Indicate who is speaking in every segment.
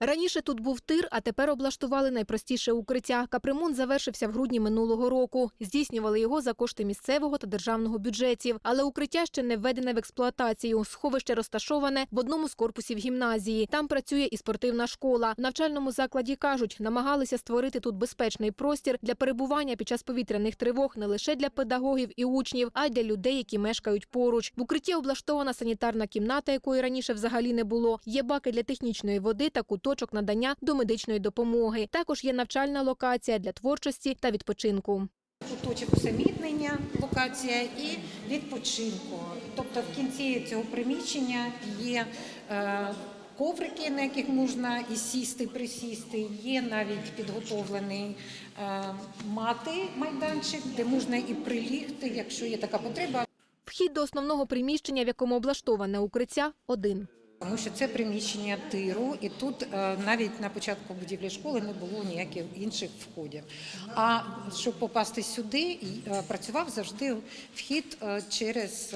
Speaker 1: Раніше тут був тир, а тепер облаштували найпростіше укриття. Капремонт завершився в грудні минулого року. Здійснювали його за кошти місцевого та державного бюджетів. Але укриття ще не введене в експлуатацію. Сховище розташоване в одному з корпусів гімназії. Там працює і спортивна школа. В навчальному закладі кажуть, намагалися створити тут безпечний простір для перебування під час повітряних тривог не лише для педагогів і учнів, а й для людей, які мешкають поруч. В укритті облаштована санітарна кімната, якої раніше взагалі не було. Є баки для технічної води та куточок надання до медичної допомоги. Також є навчальна локація для творчості та відпочинку.
Speaker 2: куточок усамітнення, локація і відпочинку. Тобто в кінці цього приміщення є е, коврики, на яких можна і сісти, присісти. Є навіть підготовлений е, мати майданчик, де можна і прилігти, якщо є така потреба.
Speaker 1: Вхід до основного приміщення, в якому облаштоване укриття, один.
Speaker 2: Тому що це приміщення тиру, і тут е, навіть на початку будівлі школи не було ніяких інших входів. А щоб попасти сюди, е, працював завжди вхід е, через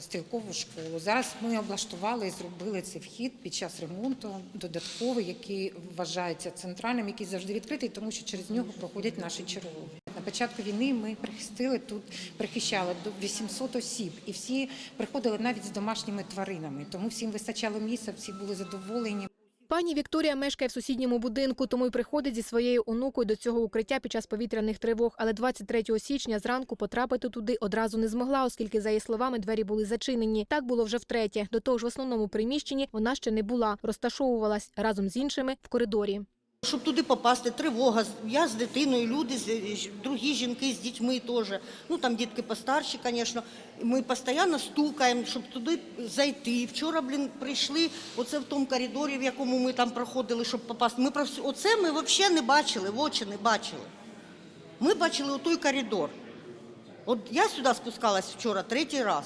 Speaker 2: стрілкову школу. Зараз ми облаштували і зробили цей вхід під час ремонту, додатковий, який вважається центральним, який завжди відкритий, тому що через нього проходять наші чергові. Початку війни ми прихистили тут, прихищали до 800 осіб, і всі приходили навіть з домашніми тваринами. Тому всім вистачало місця, всі були задоволені.
Speaker 1: Пані Вікторія мешкає в сусідньому будинку, тому й приходить зі своєю онукою до цього укриття під час повітряних тривог. Але 23 січня зранку потрапити туди одразу не змогла, оскільки, за її словами, двері були зачинені. Так було вже втретє. До того ж, в основному приміщенні вона ще не була, розташовувалась разом з іншими в коридорі.
Speaker 3: Щоб туди попасти, тривога. Я з дитиною, люди, другі жінки з дітьми теж. Ну там дітки постарші, звісно. Ми постійно стукаємо, щоб туди зайти. Вчора, блін, прийшли оце в тому коридорі, в якому ми там проходили, щоб попасти. Ми про оце ми взагалі не бачили, в очі не бачили. Ми бачили отой коридор. От я сюди спускалась вчора третій раз.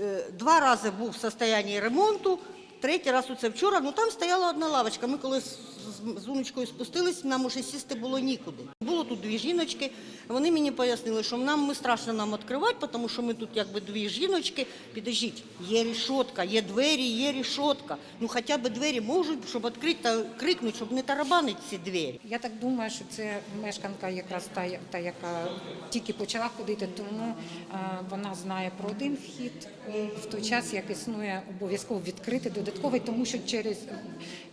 Speaker 3: Е, Два рази був в стані ремонту, третій раз оце вчора. Ну там стояла одна лавочка. Ми коли з, з, з уночкою спустились, нам уже сісти було нікуди. Тут дві жіночки. Вони мені пояснили, що нам ми страшно нам відкривати, тому що ми тут якби дві жіночки. Підождіть, є рішотка, є двері, є рішотка. Ну хоча б двері можуть, щоб відкрити та крикнути, щоб не тарабанити ці двері.
Speaker 2: Я так думаю, що це мешканка, якраз та, та яка тільки почала ходити, тому е, вона знає про один вхід в той час, як існує обов'язково відкрити додатковий, тому що через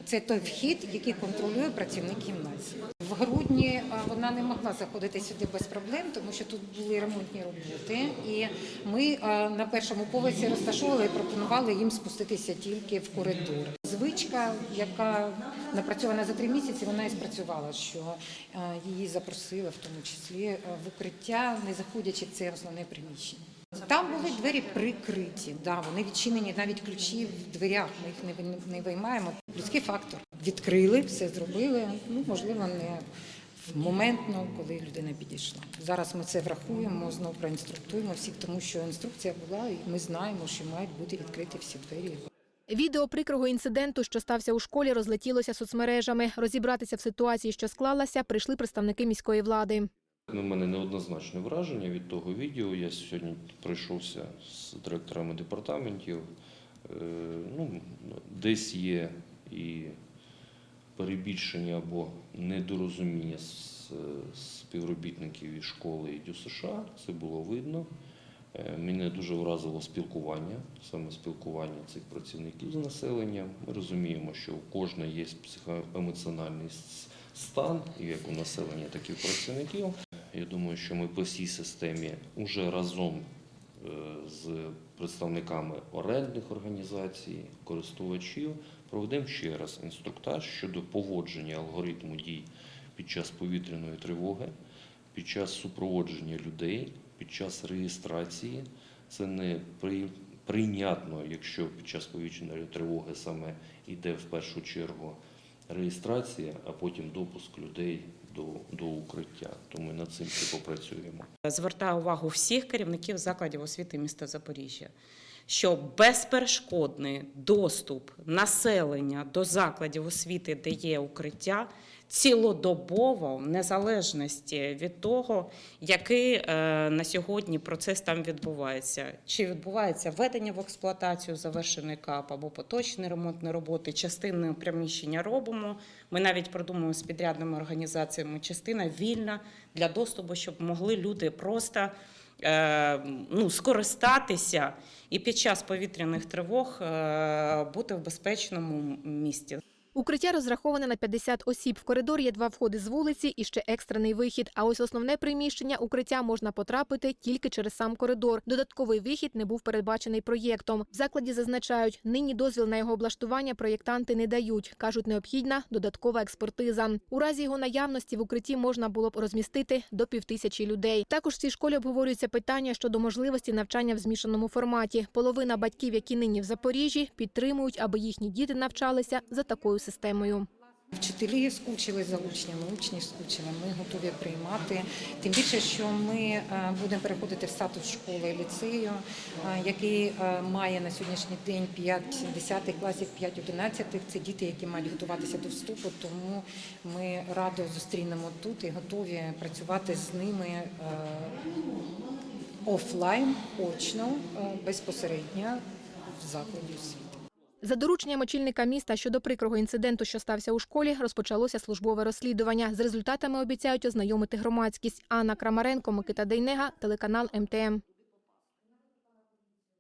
Speaker 2: це той вхід, який контролює працівник гімназії. В грудні е, вона не могла заходити сюди без проблем, тому що тут були ремонтні роботи, і ми е, на першому поверсі розташовували і пропонували їм спуститися тільки в коридор. Звичка, яка напрацьована за три місяці, вона і спрацювала, що е, її запросили, в тому числі в укриття, не заходячи в це основне приміщення. Там були двері прикриті, да, вони відчинені, навіть ключі в дверях. Ми їх не виймаємо. Людський фактор. Відкрили, все зробили. Ну, можливо, не моментно, коли людина підійшла. Зараз ми це врахуємо, знову проінструктуємо всіх, тому що інструкція була, і ми знаємо, що мають бути відкриті всі двері.
Speaker 1: Відео прикрого інциденту, що стався у школі, розлетілося соцмережами. Розібратися в ситуації, що склалася, прийшли представники міської влади.
Speaker 4: У мене неоднозначне враження від того відео. Я сьогодні пройшовся з директорами департаментів. Е, Ну, десь є і перебільшення або недорозуміння співробітників із школи і ДЮСШ. Це було видно. Е, Мене дуже вразило спілкування, саме спілкування цих працівників з населенням. Ми розуміємо, що у кожного є психоемоціональний стан, як у населення, так і у працівників. Я думаю, що ми по всій системі вже разом з представниками орендних організацій, користувачів проведемо ще раз інструктаж щодо поводження алгоритму дій під час повітряної тривоги, під час супроводження людей, під час реєстрації. Це не прийнятно, якщо під час повітряної тривоги саме йде в першу чергу реєстрація, а потім допуск людей до, до укриття. То ми над цим ще попрацюємо.
Speaker 5: Звертаю увагу всіх керівників закладів освіти міста Запоріжжя, що безперешкодний доступ населення до закладів освіти, де є укриття, цілодобово, в незалежності від того, який е, на сьогодні процес там відбувається. Чи відбувається введення в експлуатацію завершений КАП або поточні ремонтні роботи, частинне приміщення робимо. Ми навіть продумуємо з підрядними організаціями частина вільна для доступу, щоб могли люди просто е, ну, скористатися і під час повітряних тривог е, бути в безпечному місті.
Speaker 1: Укриття розраховане на 50 осіб. В коридор є два входи з вулиці і ще екстрений вихід. А ось основне приміщення укриття можна потрапити тільки через сам коридор. Додатковий вихід не був передбачений проєктом. В закладі зазначають, нині дозвіл на його облаштування проєктанти не дають. кажуть, необхідна додаткова експертиза. У разі його наявності в укритті можна було б розмістити до півтисячі людей. Також в цій школі обговорюється питання щодо можливості навчання в змішаному форматі. Половина батьків, які нині в Запоріжжі, підтримують, аби їхні діти навчалися за такою системою.
Speaker 2: Вчителі скучили за учнями, учні скучили. Ми готові приймати. Тим більше, що ми е, будемо переходити в статус школи ліцею, е, який е, має на сьогоднішній день 5 10 класів, 5 11 Це діти, які мають готуватися до вступу. Тому ми радо зустрінемо тут і готові працювати з ними офлайн, очно, безпосередньо в закладі освіти.
Speaker 1: За дорученням очільника міста щодо прикрого інциденту, що стався у школі, розпочалося службове розслідування. З результатами обіцяють ознайомити громадськість. Анна Крамаренко, Микита Дейнега, телеканал МТМ.